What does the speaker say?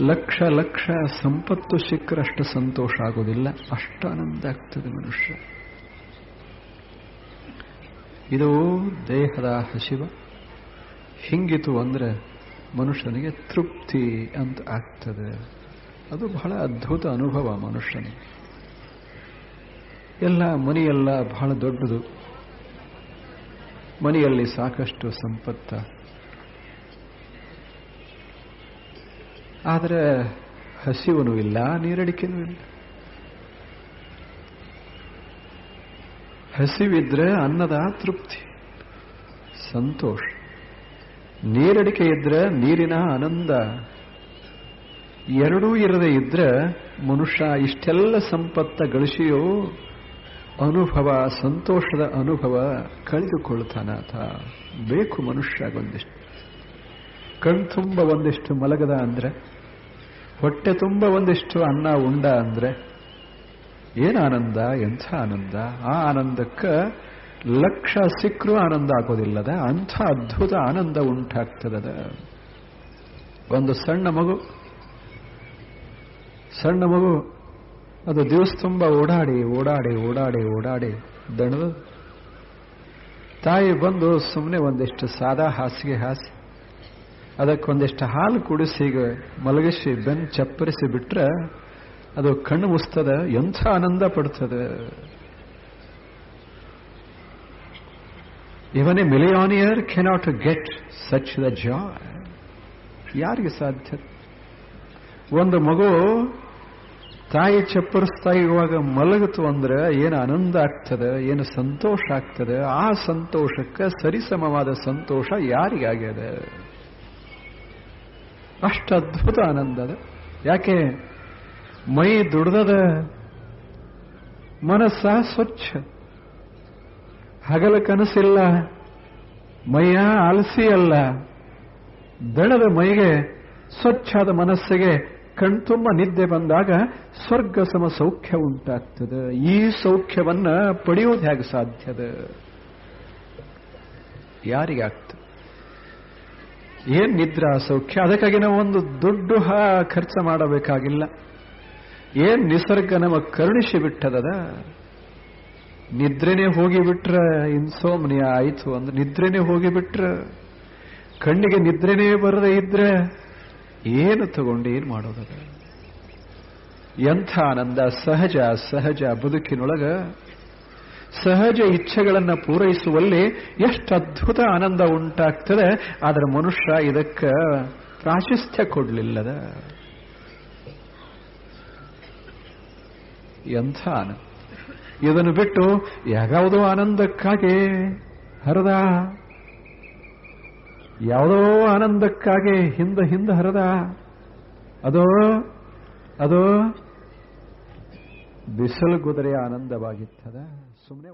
ಲಕ್ಷ ಲಕ್ಷ ಸಂಪತ್ತು ಸಿಕ್ಕರಷ್ಟು ಸಂತೋಷ ಆಗೋದಿಲ್ಲ. ಅಷ್ಟು ಆನಂದ ಆಗ್ತದೆ ಮನುಷ್ಯ. ಇದು ದೇಹದ ಹಸಿವ. ಹಿಂಗಿತು ಅಂದರೆ ಮನುಷ್ಯನಿಗೆ ತೃಪ್ತಿ ಅಂತ ಆಗ್ತದೆ. ಅದು ಬಹಳ ಅದ್ಭುತ ಅನುಭವ ಮನುಷ್ಯನಿಗೆ. ಎಲ್ಲ ಮನೆಯೆಲ್ಲ ಬಹಳ ದೊಡ್ಡದು. ಮನೆಯಲ್ಲಿ ಸಾಕಷ್ಟು ಸಂಪತ್ತ. ಆದರೆ ಹಸಿವನೂ ಇಲ್ಲ, ನೀರಡಿಕೆನೂ ಇಲ್ಲ. ಹಸಿವಿದ್ರೆ ಅನ್ನದ ತೃಪ್ತಿ, ಸಂತೋಷ. ನೀರಡಿಕೆ ಇದ್ರೆ ನೀರಿನ ಆನಂದ. ಎರಡೂ ಇರದೇ ಇದ್ರೆ ಮನುಷ್ಯ ಇಷ್ಟೆಲ್ಲ ಸಂಪತ್ತ ಗಳಿಸಿಯೋ ಅನುಭವ, ಸಂತೋಷದ ಅನುಭವ ಕಳೆದುಕೊಳ್ತಾನಾತ ಬೇಕು ಮನುಷ್ಯ ಒಂದಿಷ್ಟು. ಕಣ್ತುಂಬ ಒಂದಿಷ್ಟು ಮಲಗದ ಅಂದ್ರೆ ಹೊಟ್ಟೆ ತುಂಬ ಒಂದಿಷ್ಟು ಅನ್ನ, ಉಂಡ ಅಂದ್ರೆ ಏನು ಆನಂದ? ಎಂಥ ಆನಂದ? ಆ ಆನಂದಕ್ಕೆ ಲಕ್ಷ ಸಿಕ್ಕರೂ ಆನಂದ ಆಗೋದಿಲ್ಲದ, ಅಂಥ ಅದ್ಭುತ ಆನಂದ ಉಂಟಾಗ್ತದದ. ಒಂದು ಸಣ್ಣ ಮಗು ಸಣ್ಣ ಮಗು, ಅದು ದಿವಸ ತುಂಬ ಓಡಾಡಿ ಓಡಾಡಿ ಓಡಾಡಿ ಓಡಾಡಿ, ದಣದು. ತಾಯಿ ಬಂದು ಸುಮ್ಮನೆ ಒಂದಿಷ್ಟು ಸಾದಾ ಹಾಸಿಗೆ ಹಾಸಿ ಅದಕ್ಕೊಂದಿಷ್ಟು ಹಾಲು ಕುಡಿಸಿ ಮಲಗಿಸಿ ಬೆನ್ ಚಪ್ಪರಿಸಿ ಬಿಟ್ರೆ ಅದು ಕಣ್ಣು ಮುಸ್ತದ ಎಂಥ ಆನಂದ ಪಡ್ತದೆ. Even a millionaire cannot get such the joy ಯಾರಿಗೆ ಸಾಧ್ಯ? ಒಂದು ಮಗು ತಾಯಿ ಚಪ್ಪರಿಸ್ತಾ ಇರುವಾಗ ಮಲಗಿತು ಅಂದ್ರೆ ಏನು ಆನಂದ ಆಗ್ತದೆ, ಏನು ಸಂತೋಷ ಆಗ್ತದೆ? ಆ ಸಂತೋಷಕ್ಕೆ ಸರಿಸಮವಾದ ಸಂತೋಷ ಯಾರಿಗಾಗ್ಯದ? ಅಷ್ಟು ಅದ್ಭುತ ಆನಂದ ಅದು. ಯಾಕೆ? ಮೈ ದುಡ್ದದ ಮನಸ್ಸ ಸ್ವಚ್ಛ. ಹಗಲ ಕನಸಿಲ್ಲ, ಮೈಯ ಆಲಸಿ ಅಲ್ಲ. ದಣದ ಮೈಗೆ ಸ್ವಚ್ಛಾದ ಮನಸ್ಸಿಗೆ ಕಣ್ತುಂಬ ನಿದ್ದೆ ಬಂದಾಗ ಸ್ವರ್ಗ ಸಮ ಸೌಖ್ಯ ಉಂಟಾಗ್ತದೆ. ಈ ಸೌಖ್ಯವನ್ನ ಪಡೆಯೋದು ಹೇಗೆ ಸಾಧ್ಯದ ಯಾರಿಗಾಗ್ತದೆ ಏನ್ ನಿದ್ರಾ ಸೌಖ್ಯ? ಅದಕ್ಕಾಗಿ ನಾವು ಒಂದು ದೊಡ್ಡ ಖರ್ಚು ಮಾಡಬೇಕಾಗಿಲ್ಲ. ಏನ್ ನಿಸರ್ಗ ನಮ ಕರುಣಿಸಿ ಬಿಟ್ಟದದ? ನಿದ್ರೆನೇ ಹೋಗಿಬಿಟ್ರ ಇನ್ಸೋಮ್ನಿಯ ಆಯಿತು ಅಂದ್ರೆ ನಿದ್ರೆನೇ ಹೋಗಿಬಿಟ್ರ ಕಣ್ಣಿಗೆ ನಿದ್ರೆನೇ ಬರದೇ ಇದ್ರೆ ಏನು ತಗೊಂಡು ಏನು ಮಾಡೋದದ? ಎಂಥ ಆನಂದ, ಸಹಜ ಸಹಜ ಬದುಕಿನೊಳಗ ಸಹಜ ಇಚ್ಛೆಗಳನ್ನು ಪೂರೈಸುವಲ್ಲಿ ಎಷ್ಟು ಅದ್ಭುತ ಆನಂದ ಉಂಟಾಗ್ತದೆ. ಆದರೆ ಮನುಷ್ಯ ಇದಕ್ಕೆ ಪ್ರಾಶಸ್ತ್ಯ ಕೊಡಲಿಲ್ಲದ. ಎಂಥ ಆನಂದ. ಇದನ್ನು ಬಿಟ್ಟು ಯಾವುದೋ ಆನಂದಕ್ಕಾಗಿ ಹರದ. ಯಾವುದೋ ಆನಂದಕ್ಕಾಗಿ ಹಿಂದ ಹಿಂದ ಹರದ. ಅದೋ, ಅದು ಬಿಸಿಲು ಕುದುರೆಯ ಆನಂದವಾಗಿತ್ತದ. ಸುಮ್ಮನೆ